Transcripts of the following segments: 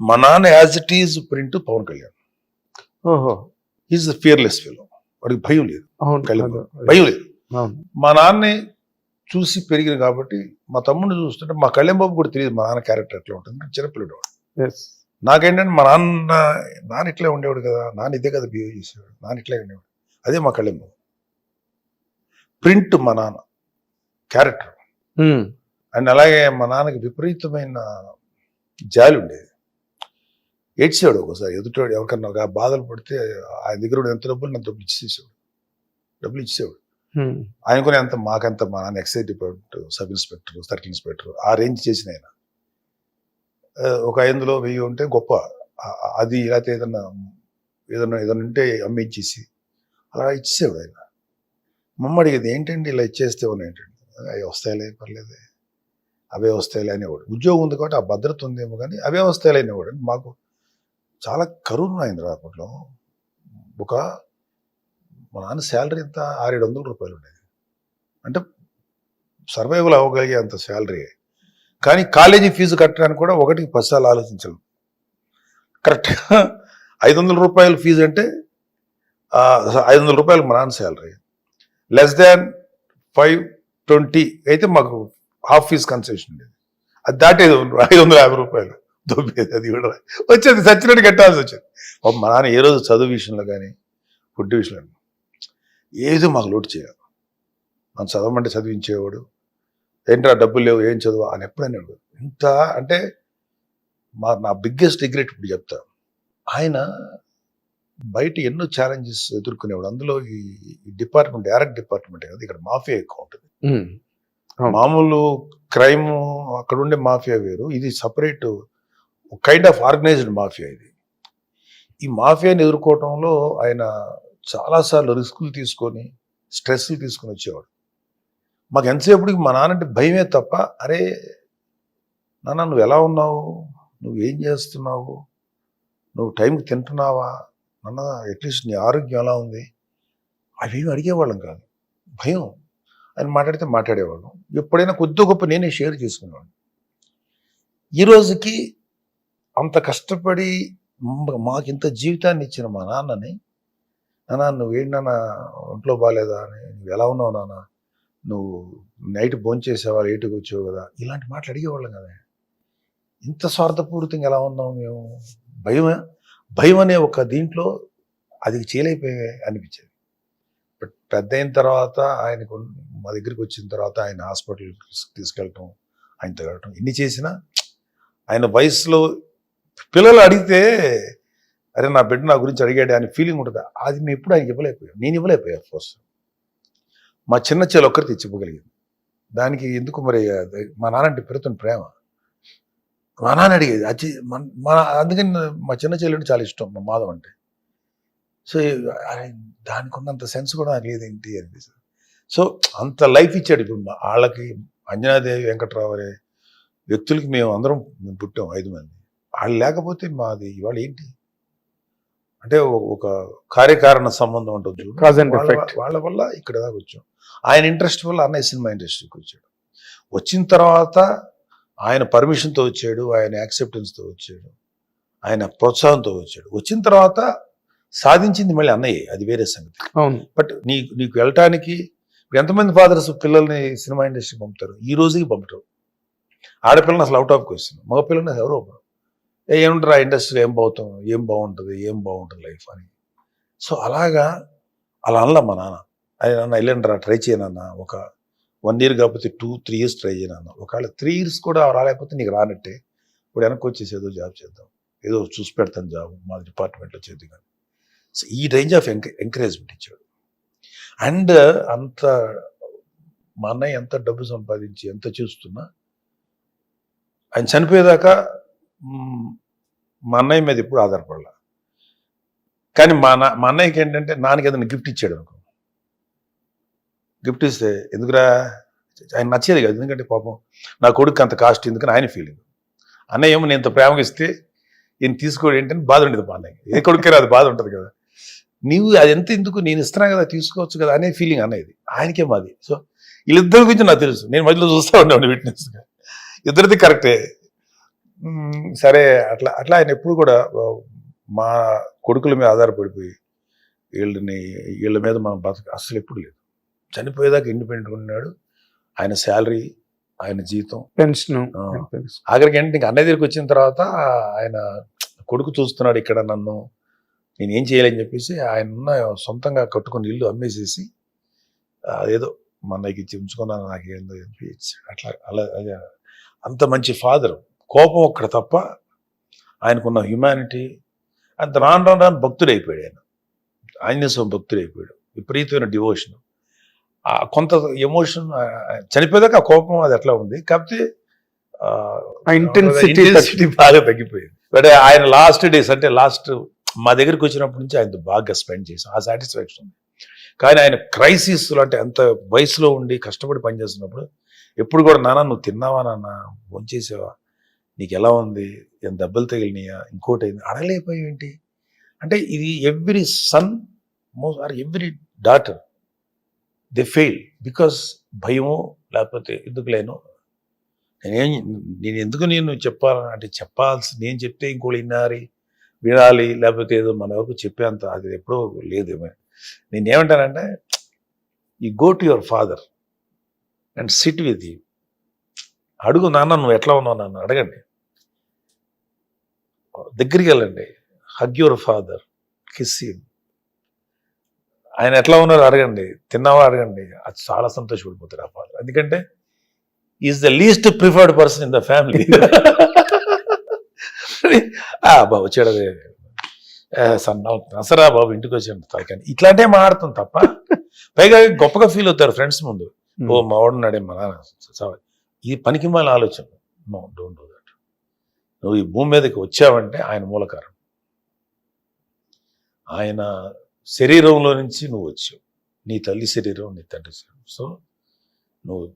మా నాన్న as it is print Pawan Kalyan. ఓహో. ఈజ్ ఫియర్లెస్ ఫీల్ వాడికి భయం లేదు. కళ్యాణ్. భయం లేదు. మా నాన్నే చూసి పెరిగిన కాబట్టి మా తమ్ముడిని చూస్తుంటే మా కళ్యాణ్ బాబు కూడా తెలియదు మా నాన్న క్యారెక్టర్ ఎట్లా ఉంటుంది చిన్నపిల్లడు నాకేంటంటే మా నాన్న నాన్న ఇట్లే ఉండేవాడు కదా. నాన్న ఇదే కదా బిహేవ్ చేసేవాడు. నాన్న ఇట్లే ఉండేవాడు. అదే మా కళ్యాణ్ బాబు. ప్రింట్ మా నాన్న క్యారెక్టర్. అండ్ అలాగే మా నాన్నకి విపరీతమైన జాలి ఉండేది. ఏడ్చేవాడు ఒకసారి. ఎదుటివాడు ఎవరికన్నా ఒక బాధలు పడితే ఆయన దగ్గర ఎంత డబ్బులు నాకు డబ్బులు ఇచ్చేసేవాడు. డబ్బులు ఇచ్చేవాడు. ఆయన కూడా ఎంత మాకంత మా నాన్న excise department sub inspector circle inspector ఆ రేంజ్ చేసిన ఆయన. ఒక ఐదులో వెయ్యి ఉంటే గొప్ప. అది లేకపోతే ఏదన్నా ఏదన్నా ఏదన్నా ఉంటే అమ్మించేసి అలా ఇచ్చేవాడు ఆయన. మమ్మ అడిగేది ఏంటండి ఇలా ఇచ్చేస్తే ఏంటండి? అవి వస్తాయిలే పర్లేదే అవే వస్తాయిలే అనేవాడు. ఉద్యోగం ఉంది కాబట్టి ఆ భద్రత ఉందేమో కానీ అవే వస్తాయిలే అనేవాడు. మాకు చాలా కరువు అయింది అప్పట్లో ఒక మా నాన్న శాలరీ ఎంత? ఆరేడు వందల రూపాయలు ఉండేది అంటే సర్వైవల్ అవ్వగలిగే అంత శాలరీ. కానీ కాలేజీ ఫీజు కట్టడానికి కూడా ఒకటికి పదిసార్లు ఆలోచించలేం. కరెక్ట్గా ఐదు వందల రూపాయలు ఫీజు అంటే ఐదు వందల రూపాయలు మా నాన్న salary. Less than five twenty అయితే మాకు హాఫ్ ఫీజ్ కన్సెషన్ ఉండేది. అది దాటేది ఐదు వందల యాభై రూపాయలు. దొబ్బేది అది కూడా వచ్చేది సచ్చినట్టు కట్టాల్సి వచ్చేది. మా నాన్న ఏ రోజు చదువు విషయంలో కానీ ఫుడ్ విషయంలో ఏదో మాకు లోటు చేయాలి మనం చదవమంటే చదివించేవాడు ఏంట్రా డబ్బులు లేవు ఏం చదువు అని ఎప్పుడైనా ఇంత అంటే మా నా బిగ్గెస్ట్ రిగ్రెట్ ఇప్పుడు చెప్తా. ఆయన బయట ఎన్నో ఛాలెంజెస్ ఎదుర్కొనేవాడు. అందులో ఈ డిపార్ట్మెంట్ డైరెక్ట్ డిపార్ట్మెంట్ కదా ఇక్కడ మాఫియా ఎక్కువ ఉంటుంది. మామూలు క్రైమ్ అక్కడ ఉండే మాఫియా వేరు. ఇది separate kind of organised mafia ఇది. ఈ మాఫియాని ఎదుర్కోవటంలో ఆయన చాలాసార్లు రిస్కులు తీసుకొని స్ట్రెస్లు తీసుకొని వచ్చేవాడు. మాకు ఎంతసేపటికి మా నాన్నంటే భయమే తప్ప అరే నాన్న నువ్వు ఎలా ఉన్నావు? నువ్వు ఏం చేస్తున్నావు? నువ్వు టైంకి తింటున్నావా? నాన్న అట్లీస్ట్ నీ ఆరోగ్యం ఎలా ఉంది? అవేమి అడిగేవాళ్ళం కాదు. భయం. ఆయన మాట్లాడితే మాట్లాడేవాళ్ళం. ఎప్పుడైనా కొద్ది గొప్ప నేనే షేర్ చేసుకునేవాడిని. ఈ రోజుకి అంత కష్టపడి మాకింత మాకు ఇంత జీవితాన్ని ఇచ్చిన మా నాన్నని నాన్న నువ్వేంటి నాన్న ఒంట్లో బాగాలేదా అని నువ్వు ఎలా ఉన్నావు నాన్న? నువ్వు నైట్ భోంచేసావా? లేటుకు వచ్చావు కదా? ఇలాంటి మాటలు అడిగేవాళ్ళం కదా. ఇంత స్వార్థపూరితంగా ఎలా ఉన్నాం మేము? భయం భయం అనే ఒక దీంట్లో అది చేయలేకపోయే అనిపించేది. బట్ పెద్ద అయిన తర్వాత ఆయనకు మా దగ్గరికి వచ్చిన తర్వాత ఆయన హాస్పిటల్ తీసుకెళ్ళటం ఆయన వెళ్ళటం ఎన్ని చేసినా ఆయన వయసులో పిల్లలు అడిగితే అరే నా బిడ్డ నా గురించి అడిగాడు అని ఫీలింగ్ ఉంటుంది. అది మేము ఎప్పుడు ఆయనకి ఇవ్వలేకపోయాం. నేను ఇవ్వలేకపోయా ఫోర్స్ మా చిన్న చెల్లి ఒక్కరికి తెచ్చి దానికి ఎందుకు మరి మా నాన్న అంటే పెరుగుతున్న ప్రేమ. మా నాన్న అడిగేది అచ్చి మన- మా అందుకని మా చిన్న చెల్లి చాలా ఇష్టం మా మాధవ్ అంటే. సో దానికి ఉన్నంత సెన్స్ కూడా నాకు లేదేంటి అనిపిస్తుంది సో అంత లైఫ్ ఇచ్చాడు ఇప్పుడు మా వాళ్ళకి అంజనాదేవి వెంకట్రావు అనే వ్యక్తులకి మేము అందరం పుట్టాం ఐదు మంది. వాళ్ళు లేకపోతే మాది ఇవాళ ఏంటి? అంటే ఒక- కార్యకారణ సంబంధం ఉంటుంది వాళ్ళ- వల్ల ఇక్కడ దాకా వచ్చాం. ఆయన ఇంట్రెస్ట్ వల్ల అన్నయ్య సినిమా ఇండస్ట్రీకి వచ్చాడు. వచ్చిన తర్వాత ఆయన పర్మిషన్తో వచ్చాడు ఆయన యాక్సెప్టెన్స్తో వచ్చాడు ఆయన ప్రోత్సాహంతో వచ్చాడు. వచ్చిన తర్వాత సాధించింది మళ్ళీ అన్నయ్య అది వేరే సంగతి. బట్ నీ నీకు వెళ్ళటానికి ఎంతమంది ఫాదర్స్ పిల్లల్ని సినిమా ఇండస్ట్రీ పంపుతారు? ఈ రోజుకి పంపటం. ఆడపిల్లని అసలు అవుట్ ఆఫ్ క్వశ్చన్ మగ పిల్లల్ని అసలు ఎవరో పంపరు. ఏముంటారు ఆ ఇండస్ట్రీలో ఏం పోతాం? ఏం బాగుంటుంది? ఏం బాగుంటుంది లైఫ్ అని. సో అలాగా అలా అనలా మా నాన్న. అది నాన్న వెళ్ళండి రా ట్రై చేయనన్న ఒక వన్ ఇయర్ కాకపోతే టూ త్రీ ఇయర్స్ ట్రై చేయనన్న ఒకవేళ త్రీ ఇయర్స్ కూడా రాలేకపోతే నీకు రానట్టే. ఇప్పుడు వెనక్కి వచ్చేసి ఏదో జాబ్ చేద్దాం. ఏదో చూసి పెడతాను జాబ్ మా డిపార్ట్మెంట్లో చేద్దాం కానీ సో ఈ రేంజ్ ఆఫ్ ఎంకరేజ్మెంట్ ఇచ్చాడు. అండ్ అంత మా అన్నయ్య ఎంత డబ్బు సంపాదించి ఎంత చూస్తున్నా ఆయన చనిపోయేదాకా మా అన్నయ్య మీద ఎప్పుడు ఆధారపడాల. కానీ మా నా మా అన్నయ్యకి ఏంటంటే నాన్నకి ఏదైనా గిఫ్ట్ ఇచ్చాడు అనుకో. గిఫ్ట్ ఇస్తే ఎందుకురా? ఆయన నచ్చేది కాదు. ఎందుకంటే పాపం నా కొడుకు అంత కాస్ట్ ఎందుకని ఆయన ఫీలింగ్ అన్నయ్య ఏమో నేను ఇంత ప్రేమగా ఇస్తే ఈయన తీసుకోడు ఏంటంటే బాధ ఉండేది మా అన్నయ్య ఏ కొడుకు అది బాధ ఉంటుంది కదా. నీవు అది ఎంత ఎందుకు నేను ఇస్తున్నా కదా తీసుకోవచ్చు కదా అనే ఫీలింగ్ అనేది ఆయనకే మాది. సో వీళ్ళిద్దరి గురించి నాకు తెలుసు. నేను మధ్యలో చూస్తూ ఉండేవాడిని విట్నెస్గా ఇద్దరిది కరెక్టే సరే అట్లా అట్లా ఆయన ఎప్పుడు కూడా మా కొడుకుల మీద ఆధారపడిపోయి వీళ్ళని వీళ్ళ మీద మనం బతక అసలు ఎప్పుడు లేదు. చనిపోయేదాకా ఇండిపెండెంట్ ఉన్నాడు. ఆయన శాలరీ ఆయన జీతం. పెన్షన్. ఆఖరికి ఏంటి ఇంకా అన్నయ్య దగ్గరికి వచ్చిన తర్వాత ఆయన కొడుకు చూస్తున్నాడు ఇక్కడ నన్ను. నేను ఏం చేయాలని చెప్పేసి ఆయన ఉన్న సొంతంగా కట్టుకుని ఇల్లు అమ్మేసేసి ఆ, ఏదో మా అన్నయ్యకి ఇచ్చి ఉంచుకున్నాను నాకు ఏందో చెప్పి అట్లా అలా అంత మంచి ఫాదర్ కోపం ఒక్కడ తప్ప ఆయనకున్న హ్యుమానిటీ అంత రాను రాను రాను భక్తుడు అయిపోయాడు ఆయన. ఆంజనేయ స్వామి భక్తుడు అయిపోయాడు విపరీతమైన డివోషన్ కొంత ఎమోషన్ చనిపోయేదాకా ఆ కోపం అది ఎట్లా ఉంది. కాకపోతే intensity బాగా తగ్గిపోయింది. బట్ ఆయన లాస్ట్ డేస్ అంటే లాస్ట్ మా దగ్గరికి వచ్చినప్పటి నుంచి ఆయన బాగా స్పెండ్ చేసాం ఆ సాటిస్ఫాక్షన్ ఉంది. కానీ ఆయన క్రైసిస్ అంటే అంత వయసులో ఉండి కష్టపడి పనిచేస్తున్నప్పుడు ఎప్పుడు కూడా నాన్న నువ్వు తిన్నావా నాన్న? భోంచేసావా? నీకు ఎలా ఉంది? ఏం దెబ్బలు తగిలినాయా? ఇంకోటి అయింది అడగలేకపోయావేంటి? అంటే ఇది every son most are every daughter they fail because భయము లేకపోతే ఎందుకు లేను. నేనేం నేను ఎందుకు నేను చెప్పాలని అంటే చెప్పాల్సి నేను చెప్తే ఇంకోటి వినాలి వినాలి లేకపోతే ఏదో మన వరకు చెప్పేంత అది ఎప్పుడో లేదు నేనేమంటానంటే ఈ go to your father and sit with you అడుగు నాన్న నువ్వు ఎట్లా ఉన్నావు నన్ను? అడగండి. దగ్గరికి వెళ్ళండి హగ్ యువర్ ఫాదర్ కిస్ ఆయన ఎట్లా ఉన్నారో అడగండి. తిన్నావా అడగండి. అది చాలా సంతోషపడిపోతారు ఆ ఫాదర్ ఎందుకంటే is the least preferred person in the family బాబు వచ్చాడు సన్న అసరా బాబు ఇంటికి వచ్చాడు తలకాని ఇట్లాంటివి మాట్లాడుతాం తప్ప పైగా గొప్పగా ఫీల్ అవుతారు ఫ్రెండ్స్ ముందు. ఓ మా వాడున్నాడే మా నాన్న. ఈ పనికి మాల ఆలోచన. నో డోంట్ డూ నువ్వు ఈ భూమి మీదకి వచ్చావంటే ఆయన మూలకారం ఆయన శరీరంలో నుంచి నువ్వు వచ్చావు. నీ తల్లి శరీరం నీ తండ్రి శరీరం. సో నువ్వు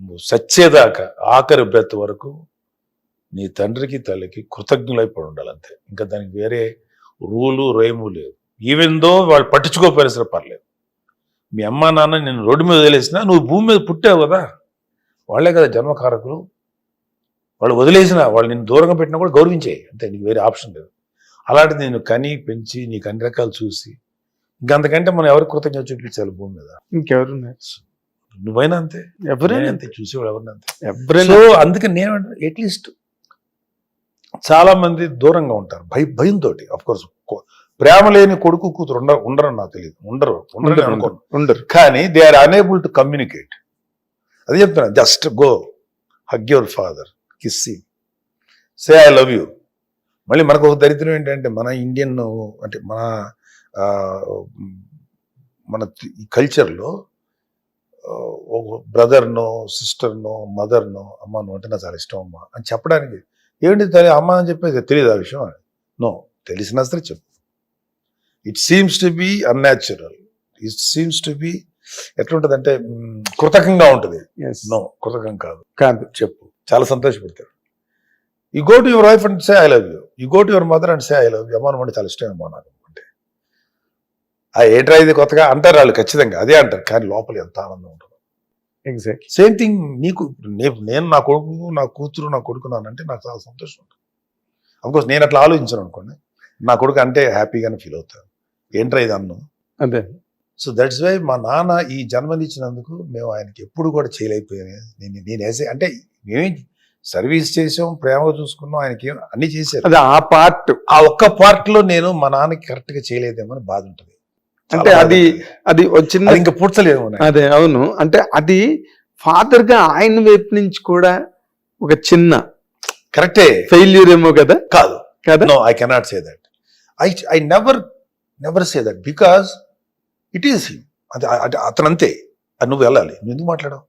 నువ్వు సచ్చేదాకా ఆఖరి బ్రత్ వరకు నీ తండ్రికి తల్లికి కృతజ్ఞులైపోయి ఉండాలి అంతే ఇంకా దానికి వేరే రూలు రేము లేదు ఈవెన్ దో వాళ్ళు పట్టించుకోపోయినా సరే పర్లేదు. మీ అమ్మ నాన్న నేను రోడ్డు మీద వదిలేసినా నువ్వు భూమి మీద పుట్టావు కదా. వాళ్ళే కదా జన్మకారకులు. వాళ్ళు వదిలేసిన వాళ్ళు నేను దూరంగా పెట్టినా కూడా గౌరవించేయి. అంతే నీకు వేరే ఆప్షన్ లేదు. అలాంటిది నేను కని పెంచి నీకు అన్ని రకాలు చూసి ఇంకంతకంటే మనం ఎవరికి కృతజ్ఞత చూపించాలి భూమి మీద? ఇంకెవరున్నారు? నువ్వైనా అంతే. ఎవరైనా అంతే. చూసేవాడు ఎవరిని అంతే. ఎవరైనా సో అందుకని నేను అట్లీస్ట్ చాలా మంది దూరంగా ఉంటారు. భయ భయంతో అఫ్ కోర్స్ ప్రేమ లేని కొడుకు కూతురు ఉండ ఉండరని నాకు తెలియదు ఉండరు ఉండరు ఉండరు, అనుకోను. ఉండరు కానీ they are unable to communicate అది చెప్తున్నా just go hug your father కిస్సి say I love you మళ్ళీ మనకు ఒక దరిద్రం ఏంటంటే మన ఇండియన్ అంటే మన మన ఈ కల్చర్లో ఒక బ్రదర్నో సిస్టర్నో మదర్నో అమ్మను అంటే నాకు చాలా ఇష్టం అమ్మ అని చెప్పడానికి ఏంటి తల్లి అమ్మ అని చెప్పేది తెలియదు ఆ విషయం? నో తెలిసినా సరే చెప్పు. It seems to be unnatural it seems to be ఎట్లుంటది అంటే కృతకంగా ఉంటుంది. నో కృతకం కాదు. కాదు. చెప్పు. చాలా సంతోషపడతారు. You go to your wife and say I love you you go to your mother and say I love you అమ్మ అంటే చాలా ఇష్టం అమ్మా నాకు అంటే. ఆ ఏంట్రా ఇది కొత్తగా? అంటారు వాళ్ళు ఖచ్చితంగా. అదే అంటారు. కానీ లోపల ఎంత ఆనందం ఉంటుంది. ఎగ్జాక్ట్ సేమ్ థింగ్ నీకు నేను నా కొడుకు నా కూతురు నా కొడుకు నానంటే నాకు చాలా సంతోషం ఉంటుంది. అఫ్కోర్స్ నేను అట్లా ఆలోచించాను అనుకోండి. నా కొడుకు అంటే హ్యాపీగానే ఫీల్ అవుతాను ఏంట్రా ఇది అన్నం? అదే సో దట్స్ వై మా నాన్న ఈ జన్మనిచ్చినందుకు మేము ఆయనకి ఎప్పుడు కూడా చేయలేకపోయాను. నేను నేను వేసే అంటే మేమేం సర్వీస్ చేసాం ప్రేమగా చూసుకున్నాం ఆయనకి అన్ని చేశారు. అదే ఆ పార్ట్. ఆ ఒక్క పార్ట్లో నేను మా నాన్నకి కరెక్ట్గా చేయలేదేమో అని బాధ ఉంటుంది. అంటే అది. అది చిన్న ఇంకా పూడ్చలేము నాకు. అదే అవును. అంటే అది ఫాదర్గా ఆయన వైపు నుంచి కూడా ఒక చిన్న కరెక్టే. ఫెయిల్యూర్ ఏమో కదా? కాదు. కదా? No I cannot say that I I never never say that because it is అది అది అతను అంతే అది నువ్వు వెళ్ళాలి. నువ్వు ఎందుకు మాట్లాడావు?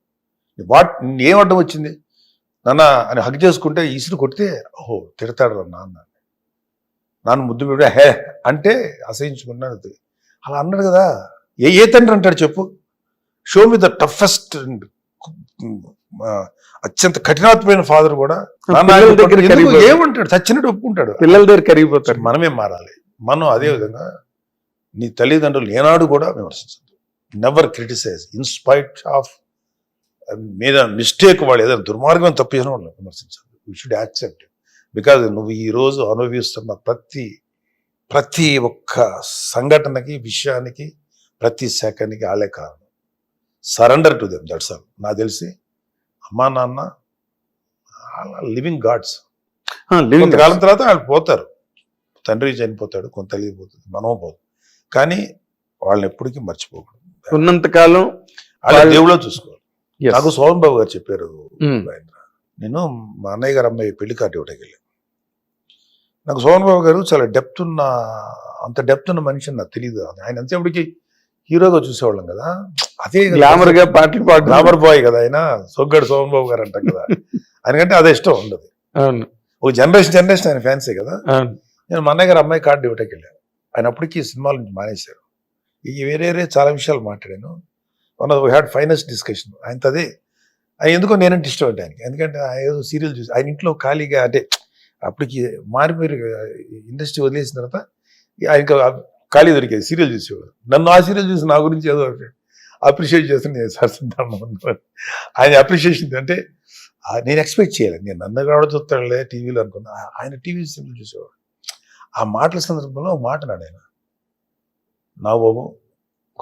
వాట్ ఏం అడ్డం వచ్చింది? నాన్న అని హగ్ చేసుకుంటే ఈసురు కొడితే ఓహో తిడతాడు రా నాన్న నాన్న ముద్దు పెట్టి హే! అంటే అసహించుకున్నాను అది. అలా అన్నాడు కదా. ఏ ఏ తండ్రి అంటాడు చెప్పు? షో మీ ద టఫెస్ట్ అత్యంత కఠినాత్మైన ఫాదర్ కూడా. కరిగిపోతాడు. ఏమంటాడు? చచ్చినట్టు ఒప్పుకుంటాడు. పిల్లల దగ్గర కరిగిపోతారు మనమే మారాలి. మనం అదే విధంగా నీ తల్లిదండ్రులు ఏనాడు కూడా విమర్శించదు never criticise in spite of మీద మిస్టేక్ వాళ్ళు ఏదైనా దుర్మార్గం తప్పు చేసిన వాళ్ళు విమర్శించదు యూ షుడ్ యాక్సెప్ట్ బికాజ్ నువ్వు ఈ రోజు అనుభవిస్తున్న ప్రతి ప్రతి ఒక్క సంఘటనకి విషయానికి ప్రతి సెకండ్కి వాళ్ళే కారణం. Surrender to them that's all నాకు తెలిసి అమ్మా నాన్న లివింగ్ గాడ్స్ లివింగ్ కొంతకాలం తర్వాత వాళ్ళు పోతారు. తండ్రి చనిపోతాడు కొంత తల్లి పోతుంది మనం పోతుంది కానీ వాళ్ళని ఎప్పటికీ మర్చిపోకూడదు. ఉన్నంత కాలం వాళ్ళ దేవుళ్ళో చూసుకోవాలి. నాకు సోమన్ బాబు గారు చెప్పారు నేను మా అన్నయ్య గారు అమ్మాయి పెళ్ళి కార్డు ఇవ్వడానికి వెళ్ళాను నాకు సోమన్ బాబు గారు చాలా డెప్త్ ఉన్న అంత డెప్త్ ఉన్న మనిషి నాకు తెలియదు ఆయన అంతేపటికి హీరోగా చూసేవాళ్ళం కదా. అదే గ్లామర్గా పాటలు పాడు గ్లామర్ బాయ్ కదా ఆయన. సొగ్గడు సోమన్ బాబు గారు అంటాం కదా. ఆయనకంటే అదే ఇష్టం ఉండదు. అవును. ఒక జనరేషన్ జనరేషన్ ఆయన ఫ్యాన్సే కదా. నేను మా అన్నయ్య గారు అమ్మాయి కార్డు ఇవ్వటానికి వెళ్ళాను ఆయన అప్పటికి సినిమాల నుంచి మానేశారు. ఈ వేరే వేరే చాలా విషయాలు మాట్లాడాను. One of had finest discussion ఆయనతో అదే ఆయన ఎందుకో నేనంటే ఇష్టం అంటే ఆయనకి ఎందుకంటే ఆయన ఏదో సీరియల్ చూసి ఆయన ఇంట్లో ఖాళీగా అంటే అప్పటికి మారిపోయి ఇండస్ట్రీ వదిలేసిన తర్వాత ఆయన ఖాళీ దొరికేది సీరియల్ చూసేవాడు. నన్ను ఆ సీరియల్ చూసి నా గురించి ఏదో అప్రిషియేట్ చేస్తున్నా నేను సార్ సిద్ధార్థ ఆయన అప్రిషియేషన్ అంటే నేను ఎక్స్పెక్ట్ చేయలేదు. నేను నన్ను కూడా చూస్తాడులే టీవీలో అనుకున్నా. ఆయన టీవీ సీరియల్ చూసేవాడు. ఆ మాటల సందర్భంలో మాట అన్నాడు ఆయన. నా బాబు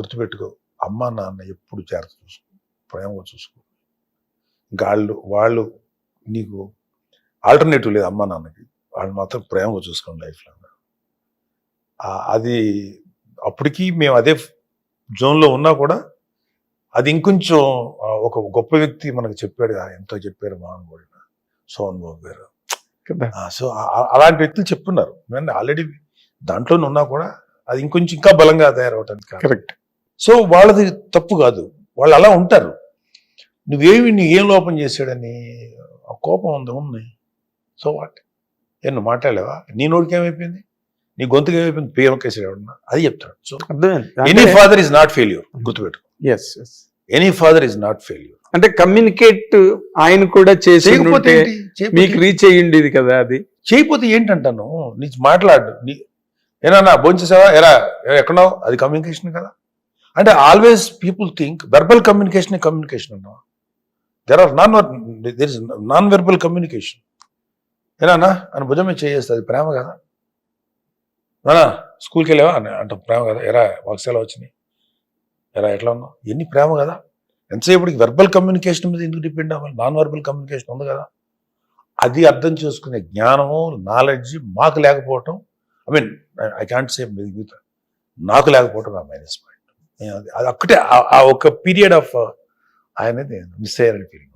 గుర్తుపెట్టుకో. అమ్మ నాన్న ఎప్పుడు జాగ్రత్త చూసుకో ప్రేమగా చూసుకో. ఇంకా వాళ్ళు నీకు ఆల్టర్నేటివ్ లేదు అమ్మ నాన్నకి. వాళ్ళు మాత్రం ప్రేమగా చూసుకోండి లైఫ్లో అది అప్పటికి మేము అదే జోన్లో ఉన్నా కూడా అది ఇంకొంచెం ఒక గొప్ప వ్యక్తి మనకు చెప్పాడు "ఆ, ఎంతో చెప్పారు మహానుభావుడు సోహన్ బాబు గారు. సో అలాంటి వ్యక్తులు చెప్తున్నారు నేను ఆల్రెడీ దాంట్లోనే ఉన్నా కూడా అది ఇంకొంచెం ఇంకా బలంగా తయారవటానికి. కరెక్ట్ సో వాళ్ళది తప్పు కాదు. వాళ్ళు అలా ఉంటారు. నువ్వేమి నీ ఏం లోపం చేశాడని ఆ కోపం ఉంది ఉంది. So what? నువ్వు మాట్లాడలేవా? నీ నోటికి ఏమైపోయింది? నీ గొంతుకి ఏమైపోయింది? పేమకేసాడు ఎవడన్నా? అది చెప్తాడు so any father is not failure గుర్తుపెట్టు yes yes any father is not failure అంటే కమ్యూనికేట్ ఆయన కూడా చేసి మీకు రీచ్ అయ్యిండేది కదా అది. చేయకపోతే ఏంటంటాను? నీ మాట్లాడు. నీ ఏనా భోంచేసావా? ఎరా ఏ- ఎక్కడున్నావు? అది కమ్యూనికేషన్ కదా. అంటే always people think verbal communication communication అన్నా there are non there is non verbal communication ఏనా అని భుజం చేస్తుంది ప్రేమ కదా నానా స్కూల్కి వెళ్ళావా అని అంటే ప్రేమ కదా ఎరా వర్క్స్ ఎలా వచ్చినాయి ఎరా ఎట్లా ఉన్నావు ఎన్ని ప్రేమ కదా ఎంతసేపటికి వెర్బల్ కమ్యూనికేషన్ మీద ఎందుకు డిపెండ్ అవ్వాలి నాన్ వెర్బల్ కమ్యూనికేషన్ ఉంది కదా అది అర్థం చేసుకునే జ్ఞానము నాలెడ్జ్ మాకు లేకపోవటం I mean I can't say మిగతా నాకు లేకపోవటం నా మైనస్ పాయింట్ అది ఒక్కటే ఆ- ఆ ఒక పీరియడ్ ఆఫ్ ఆయనది మిస్ అయ్యారని ఫీలింగ్